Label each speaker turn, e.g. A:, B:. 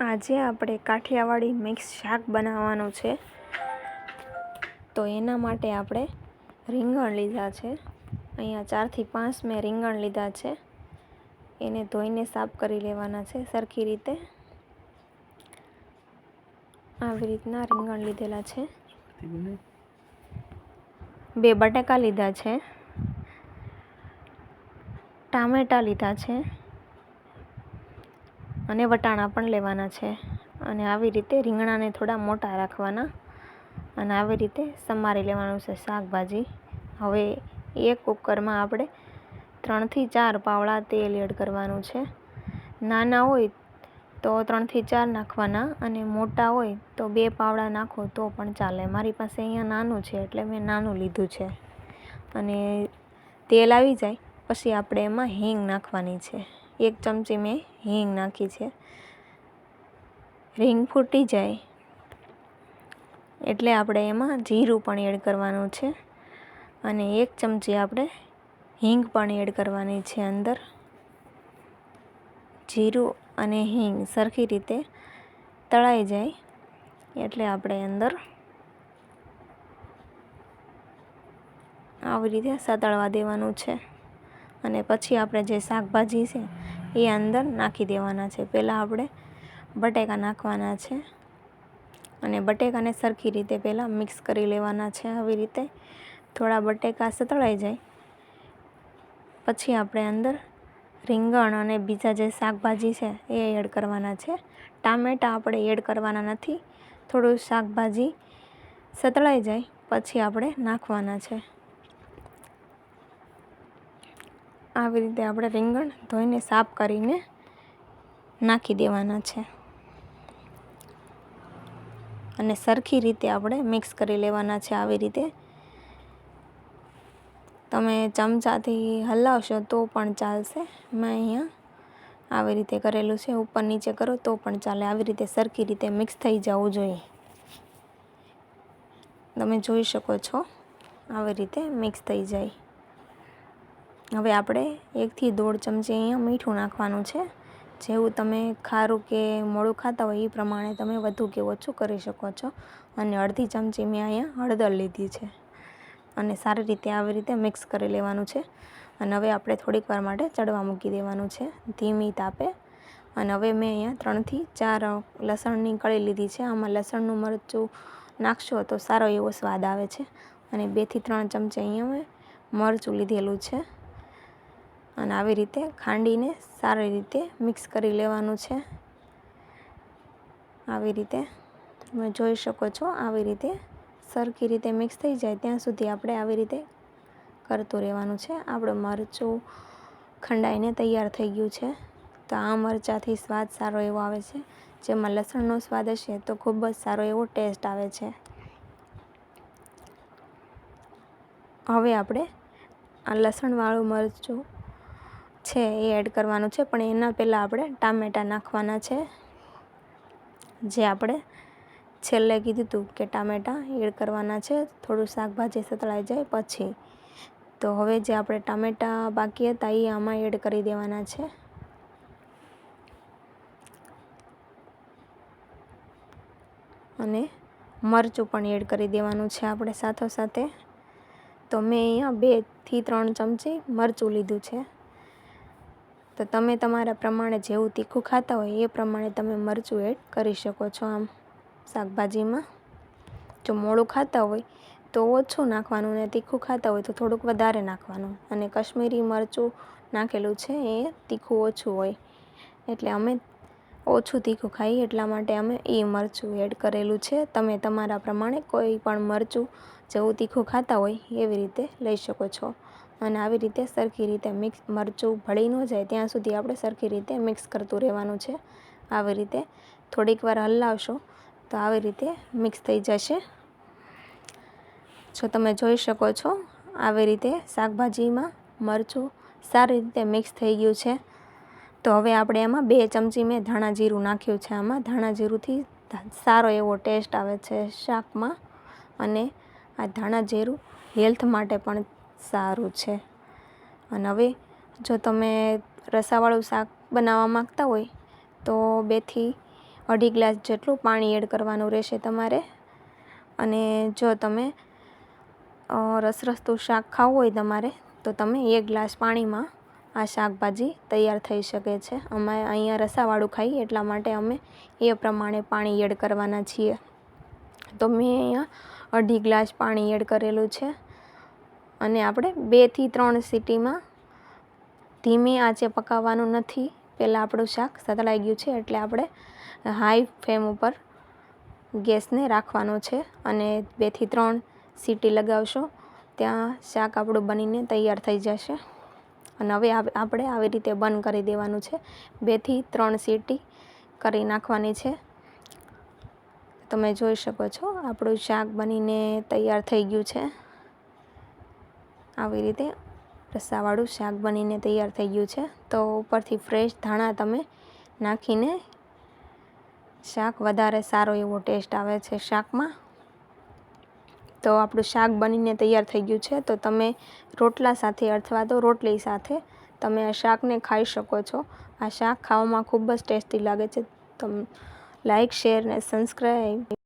A: આજે આપણે કાઠિયાવાડી મિક્સ શાક બનાવવાનું છે. તો એના માટે આપણે રીંગણ લીધા છે. અહીંયા ચારથી પાંચ મેં રીંગણ લીધા છે. એને ધોઈને સાફ કરી લેવાના છે સરખી રીતે. આવી રીતના રીંગણ લીધેલા છે. બે બટાકા લીધા છે. ટામેટાં લીધા છે. અને વટાણા પણ લેવાના છે. અને આવી રીતે રીંગણાને થોડા મોટા રાખવાના. અને આવી રીતે સમારી લેવાનું છે શાકભાજી. હવે એક કુકરમાં આપણે ત્રણથી ચાર પાવડા તેલ એડ કરવાનું છે. નાના હોય તો ત્રણથી ચાર નાખવાના અને મોટા હોય તો બે પાવડા નાખો તો પણ ચાલે. મારી પાસે અહીંયા નાનું છે એટલે મેં નાનું લીધું છે. અને તેલ આવી જાય, પછી આપણે એમાં હિંગ નાખવાની છે. એક ચમચી મેં હિંગ નાખી છે. હિંગ ફૂટી જાય એટલે આપણે એમાં જીરું પણ એડ કરવાનું છે અને એક ચમચી આપણે હિંગ પણ એડ કરવાની છે અંદર. જીરું અને હિંગ સરખી રીતે તળાઈ જાય એટલે આપણે અંદર આવી રીતે સતળવા દેવાનું છે. અને પછી આપણે જે શાકભાજી છે એ અંદર નાખી દેવાના છે. પહેલાં આપણે બટેકા નાખવાના છે અને બટેકાને સરખી રીતે પહેલાં મિક્સ કરી લેવાના છે આવી રીતે. થોડા બટેકા સતળાઈ જાય. પછી આપણે અંદર રીંગણ અને બીજા જે શાકભાજી છે એ એડ કરવાના છે. ટામેટાં આપણે એડ કરવાના નથી. થોડું શાકભાજી સતળાઈ જાય, પછી આપણે નાખવાના છે. આવી રીતે આપણે રીંગણ ધોઈને સાફ કરીને નાખી દેવાના છે. અને સરખી રીતે આપણે મિક્સ કરી લેવાના છે આવી રીતે. તમે ચમચાથી હલાવશો તો પણ ચાલશે. મેં અહીંયા આવી રીતે કરેલું છે. ઉપર નીચે કરો તો પણ ચાલે. આવી રીતે સરખી રીતે મિક્સ થઈ જવું જોઈએ. તમે જોઈ શકો છો. આવી રીતે મિક્સ થઈ જાય. હવે આપણે એકથી દોઢ ચમચી અહીંયા મીઠું નાખવાનું છે. જેવું તમે ખારું કે મોળું ખાતા હોય એ પ્રમાણે તમે વધુ કે ઓછું કરી શકો છો. અને અડધી ચમચી મેં અહીંયા હળદર લીધી છે. અને સારી રીતે આવી રીતે મિક્સ કરી લેવાનું છે. અને હવે આપણે થોડીક વાર માટે ચડવા મૂકી દેવાનું છે. ધીમી તાપે. અને હવે મેં અહીંયા ત્રણથી ચાર લસણની કળી લીધી છે. આમાં લસણનું મરચું નાખશો તો સારો એવો સ્વાદ આવે છે. અને બેથી ત્રણ ચમચી અહીંયા મેં મરચું લીધેલું છે. અને આવી રીતે ખાંડીને સારી રીતે મિક્સ કરી લેવાનું છે. આવી રીતે તમે જોઈ શકો છો, આવી રીતે સરખી રીતે મિક્સ થઈ જાય ત્યાં સુધી આપણે આવી રીતે કરતું રહેવાનું છે. આપણું મરચું ખંડાઈને તૈયાર થઈ ગયું છે. તો આ મરચાંથી સ્વાદ સારો એવો આવે છે. જેમાં લસણનો સ્વાદ હશે તો ખૂબ જ સારો એવો ટેસ્ટ આવે છે. હવે આપણે આ લસણવાળું મરચું છે, એ એડ કરવાનું છે, પણ એના પહેલાં આપણે ટામેટાં નાખવાના છે. જે આપણે છેલ્લે કીધું હતું કે ટામેટાં એડ કરવાના છે, થોડું શાકભાજી સતળાઈ જાય પછી. તો હવે જે આપણે ટામેટાં બાકી હતા, એ આમાં એડ કરી દેવાના છે. અને મરચું પણ એડ કરી દેવાનું છે આપણે સાથોસાથે. તો મેં અહીંયા બેથી ત્રણ ચમચી મરચું લીધું છે. તો તમે તમારા પ્રમાણે જેવું તીખું ખાતા હોય એ પ્રમાણે તમે મરચું એડ કરી શકો છો આમ શાકભાજીમાં. જો મોડું ખાતા હોય તો ઓછું નાખવાનું અને તીખું ખાતા હોય તો થોડુંક વધારે નાખવાનું. અને કશ્મીરી મરચું નાખેલું છે એ તીખું ઓછું હોય. એટલે અમે ઓછું તીખું ખાઈએ એટલા માટે અમે એ મરચું એડ કરેલું છે. તમે તમારા પ્રમાણે કોઈ પણ મરચું જેવું તીખું ખાતા હોય એવી રીતે લઈ શકો છો. અને આવી રીતે સરખી રીતે મિક્સ મરચું ભળી ન જાય ત્યાં સુધી આપણે સરખી રીતે મિક્સ કરતું રહેવાનું છે. આવી રીતે થોડીક વાર હલાવશો તો આવી રીતે મિક્સ થઈ જશે. જો તમે જોઈ શકો છો, આવી રીતે શાકભાજીમાં મરચું સારી રીતે મિક્સ થઈ ગયું છે. તો હવે આપણે એમાં બે ચમચી મેં ધાણા જીરું નાખ્યું છે આમાં. ધાણા જીરુંથી સારો એવો ટેસ્ટ આવે છે શાકમાં. અને આ ધાણા જીરું હેલ્થ માટે પણ સારું છે. અને હવે જો તમે રસાવાળું શાક બનાવવા માગતા હોય, તો બેથી અઢી ગ્લાસ જેટલું પાણી એડ કરવાનું રહેશે તમારે. અને જો તમે રસરસતું શાક ખાવું હોય તમારે, તો તમે એક ગ્લાસ પાણીમાં આ શાકભાજી તૈયાર થઈ શકે છે. અમે અહીંયા રસાવાળું ખાઈએ એટલા માટે અમે એ પ્રમાણે પાણી એડ કરવાના છીએ. તો મેં અહીંયા અઢી ગ્લાસ પાણી એડ કરેલું છે. અને આપણે બેથી ત્રણ સીટીમાં ધીમી આંચે પકાવવાનું નથી. પહેલાં આપણું શાક સતળાઈ ગયું છે એટલે આપણે હાઈ ફ્લેમ ઉપર ગેસને રાખવાનો છે અને બેથી ત્રણ સીટી લગાવશો, ત્યાં શાક આપણું બનીને તૈયાર થઈ જશે. અને હવે આપણે આવી રીતે બંધ કરી દેવાનું છે. બેથી ત્રણ સીટી કરી નાખવાની છે. તમે જોઈ શકો છો, આપણું શાક બનીને તૈયાર થઈ ગયું છે. આવી રીતે રસાવાળું શાક બનીને તૈયાર થઈ ગયું છે. તો ઉપરથી ફ્રેશ ધાણા તમે નાખીને શાક વધારે સારો એવો ટેસ્ટ આવે છે શાકમાં. તો આપણું શાક બનીને તૈયાર થઈ ગયું છે. તો તમે રોટલા સાથે અથવા તો રોટલી સાથે તમે આ શાકને ખાઈ શકો છો. આ શાક ખાવામાં ખૂબ જ ટેસ્ટી લાગે છે. તમ લાઇક શેર અને સબસ્ક્રાઈબ